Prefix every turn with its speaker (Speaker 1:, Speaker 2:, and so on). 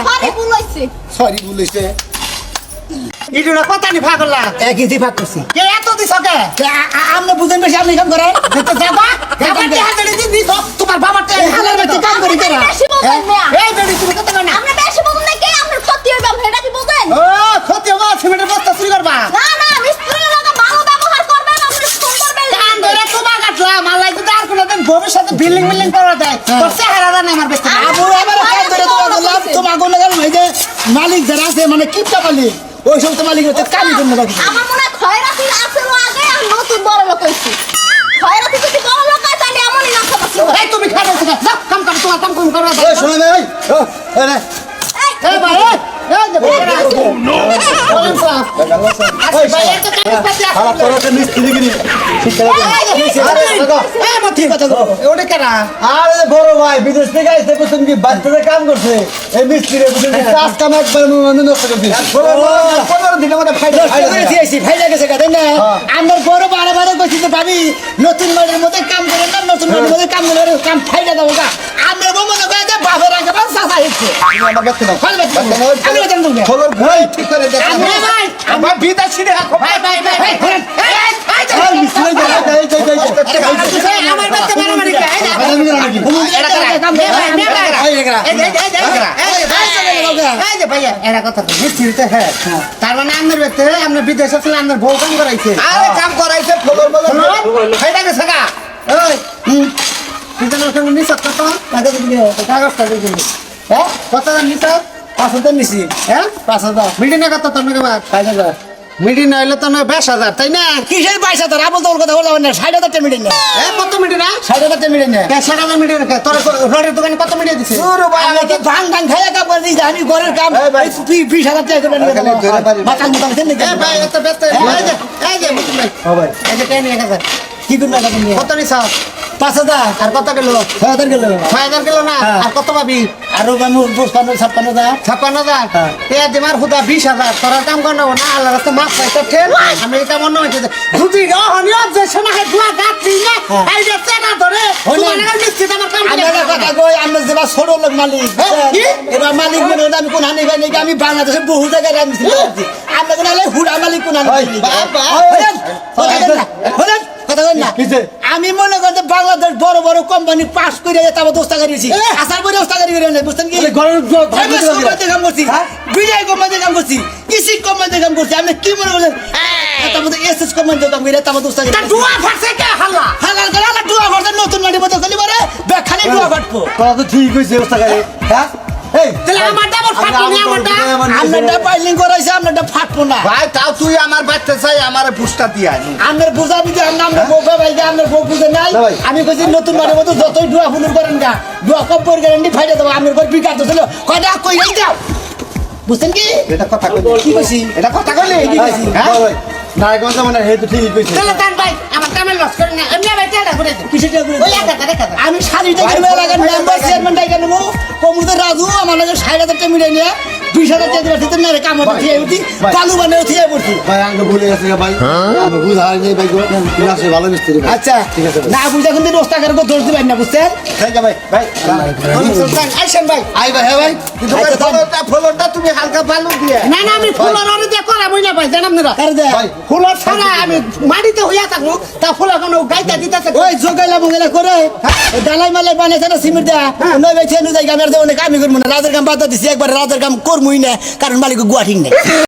Speaker 1: Sorry ভুল হইছে
Speaker 2: sorry
Speaker 3: ভাগলা
Speaker 2: এক ইঞ্চি ভাগ করছি
Speaker 3: কে এত দিছ কে
Speaker 2: আপনি বুঝেন বেশি
Speaker 3: যাবা দিদি দিছ তোমার
Speaker 2: বাচ্চা কাম করি
Speaker 1: বলবেন মিয়া
Speaker 3: এই বেড়ি তুমি কত না
Speaker 1: আপনি বেশি বলুন না কে আপনার ক্ষতি হইবে আপনি এটা কি বুঝেন
Speaker 3: ও ক্ষতি হবে সিমেন্টের বস্তা চুরি করবা
Speaker 1: না না মিস্ত্রির লগে ভালো ব্যবহার করবেন আপনি ফোন করবেন
Speaker 3: কান ধরে তোমার কাটলাম আল্লাহ যদি আর কোনোদিন ভবিষ্যতে বিল্ডিং বিল্ডিং করা দেয় তোর চেহারা জানে আমার বেশি
Speaker 2: আবু আমার কাজ ধরে তোমার তোমার এই যে মালিক যারা আছে মানে কিপটা মালিক ওই সমস্ত মালিক হচ্ছে কামি জন্য বাকি
Speaker 1: আমার মনে হয় খয়রাতি আছে আগে আর নতুন বড় লোক হইছে খয়রাতি যদি বড় লোক হয় তাহলে এমনই না খাবার
Speaker 3: এই তুমি খাবে যাও কাম কর তোমার কাম কম করবা
Speaker 2: ওই শোনো
Speaker 3: এই এই, এই যে ভাই আচ্ছা
Speaker 2: মিস্ত্রি করে
Speaker 3: আরে এই মতি কথা ওটা কেনা
Speaker 2: আরে বড় ভাই বিদেশ থেকে আইতে বুঝছেন কি বাচ্চাদের কাম করছে? এই মিস্ত্রি বুঝছেন কি কাজ কাম একবার মনে নষ্ট করছে পনেরো দিনের মধ্যে ফাইদা ফাইদা গেছে তাই না? আমার বড় বারে বারে কইছি যে ভাবি নতুন বাড়ির মধ্যে কাম করে না নতুন বাড়ির মধ্যে কাম করে কাম ফাইদা দেবো গা। মনে করে যে বাপের আগে সাসা হচ্ছে। আমি
Speaker 4: ঠিক করে দেখ
Speaker 3: ভাই
Speaker 4: বিদেশি
Speaker 3: ভাই ভাই তার মানে আপনার ব্যক্তি আপনার বিদেশে আপনার বউ কাম করাইছে
Speaker 4: কাম করাইছে
Speaker 3: কত হ্যাঁ নিছ
Speaker 2: পাঁচ হাজার নিছি।
Speaker 3: হ্যাঁ
Speaker 2: পাঁচ হাজার।
Speaker 3: মিডিনে কত বাদ
Speaker 2: পাঁচ হাজার।
Speaker 3: মিডিনে হইলে তো নয় বেশ হাজার তাই না?
Speaker 2: কিসের পয়সা তোর আবল তোর কথা বললাম না ষাট হাজার টাকা মিলিয়ে নে
Speaker 3: এ কত মিডিনা
Speaker 2: ষাট হাজার টাকা মিলিয়ে নে
Speaker 3: ষাট হাজার মিডিনে তোর রোডের দোকানে কত মিডিয়ে দিছে?
Speaker 2: আমি কি ভাং ভাং খাইয়া কাম করে দিয়েছি আমি ঘরের কাম
Speaker 4: ভাই।
Speaker 2: তুই বিশ হাজার টাকা করে নিয়ে
Speaker 4: পারি।
Speaker 2: মাথা মুখা আছে নাকি?
Speaker 3: এ ভাই এত ব্যস্ত এই যে এই যে ভাই
Speaker 2: ভাই,
Speaker 3: এই যে টেন এক হাজার
Speaker 2: কি করবে নিয়ে?
Speaker 3: কত নিছ?
Speaker 2: পাঁচ হাজার।
Speaker 3: আর কত কিলো
Speaker 2: ছয় হাজার গেল।
Speaker 3: ছয় হাজার কিলো না?
Speaker 2: হ্যাঁ।
Speaker 3: আর কত পাবি?
Speaker 2: আরও আমি পঁচপান্ন ছাপ্পান্ন হাজার।
Speaker 3: ছাপ্পান্ন হাজার?
Speaker 2: হ্যাঁ।
Speaker 3: এ দিমার হুদা বিশ হাজার। তোরা কাম কর নেব না আল্লাহ রাস্তা মাছ পাইতে ঠেল। আমি এটা মনে হয়েছে দুয়া গাছি না
Speaker 2: হ্যাঁ।
Speaker 3: এই যে চেনা ধরে
Speaker 2: হইলে-
Speaker 3: তোমার নাগাল মিস্ত্রি আমার কাম
Speaker 2: আমি
Speaker 3: করে
Speaker 2: একটা কথা কই আমরা যেবা ছোট লোক মালিক এবার মালিক মনে হলে আমি কোন হানি ভাই নাকি আমি বাংলাদেশে বহু জায়গায় রাখছি আমরা কোন হুড়া মালিক কোন হানি
Speaker 4: বাবা। কিসে?
Speaker 2: আমি মনে করি যে বাংলাদেশ বড় বড় কোম্পানি পাস করে তারপর দোস্তা করিয়েছি আসার পরে দোস্তা করি করে বুঝছেন কি? কোম্পানিতে কাম করছি বিজয় কোম্পানিতে কাম করছি কৃষি কোম্পানিতে কাম করছি। আপনি কি মনে করছেন কোম্পানিতে কাম করে তারপর দোস্তা
Speaker 3: তা দুয়া ফাটছে কে হাল্লা?
Speaker 2: হালাল করে হালাল ডুয়া করছে নতুন মাটি মতো খালি পারে খালি ডুয়া ফাটবো।
Speaker 4: তোরা তো ঠিক হইছে অবস্থা করে হ্যাঁ? এই
Speaker 3: তাহলে আমার ডাবল ফাটলো আমারটা
Speaker 2: আপনারটা পাইলিং করাইছে আপনারটা ফাটবো না।
Speaker 4: ভাই তাও তুই আমার বাচ্চা চাই আমার পুষ্টা দিয়ে আয়
Speaker 2: আপনার বুঝা বুঝে আমরা আমরা বউকে ভাই আপনার বউ বুঝে নাই। আমি কইছি নতুন বাড়ির মতো যতই ডুয়া ফুলুর করেন গা ডুয়া কম পরি নি ফাইটে দেবো আপনার ঘর বিকাশ ছিল কয়টা কই যাও বুঝছেন কি?
Speaker 4: এটা কথা কইলি।
Speaker 2: কি কইছি?
Speaker 4: এটা কথা কইলি?
Speaker 2: কি কইছি?
Speaker 4: হ্যাঁ? নারায়ণগঞ্জ মানে কইছে।
Speaker 3: তাহলে ভাই। আমার লস করে না। এমনি তেলটা ঘুরে দিন
Speaker 2: কিসের টাকা করে
Speaker 3: ওই টাকা টাকা
Speaker 2: আমি শাড়ি টাকা মেয়ে লাগান মেম্বার চেয়ারম্যান টাকা নেব। কমুদের রাজু আমার লাগে ষাট হাজার টাকা মিলে নিয়ে বিশ হাজার টাকা দিতে না রে কামড় উঠিয়ে উঠি বালু বানিয়ে উঠিয়ে পড়ছি।
Speaker 4: ভাই আঙ্গ ভুলে গেছে ভাই। আমি বুঝা নাই ভাই। তুমি আসলে ভালো মিস্ত্রি
Speaker 2: আচ্ছা
Speaker 4: ঠিক আছে
Speaker 2: না বুঝা কিন্তু দোস্ত টাকার উপর দোষ দিবেন না বুঝছেন?
Speaker 4: থ্যাংক ইউ ভাই। ভাই
Speaker 3: সুলতান ভাই
Speaker 4: আই ভাই হ্যাঁ ভাই। কিন্তু ভাই
Speaker 2: আচ্ছা,
Speaker 4: ফলনটা ফলনটা তুমি হালকা ভালো দিয়ে।
Speaker 3: না না আমি ফুলের অরে করাবই না ভাই জানাম না
Speaker 2: কার দেয়
Speaker 4: ভাই
Speaker 3: ফুলের ছাড়া আমি মাটিতে হইয়া থাকব তা ফুলের কোনো গাইতা দিতেছে।
Speaker 2: ওই জোগাইলা মোগাইলা করে ওই ডালাই মালাই বানাইছে না সিমেন্ট দেয়া নয় ভাই ছেনু যাই গামের দেওয়া কামি করব না। রাজের কাম বাদ দিছি একবার রাজের কাম করবই না কারণ মালিক গুয়া ঠিক নেই।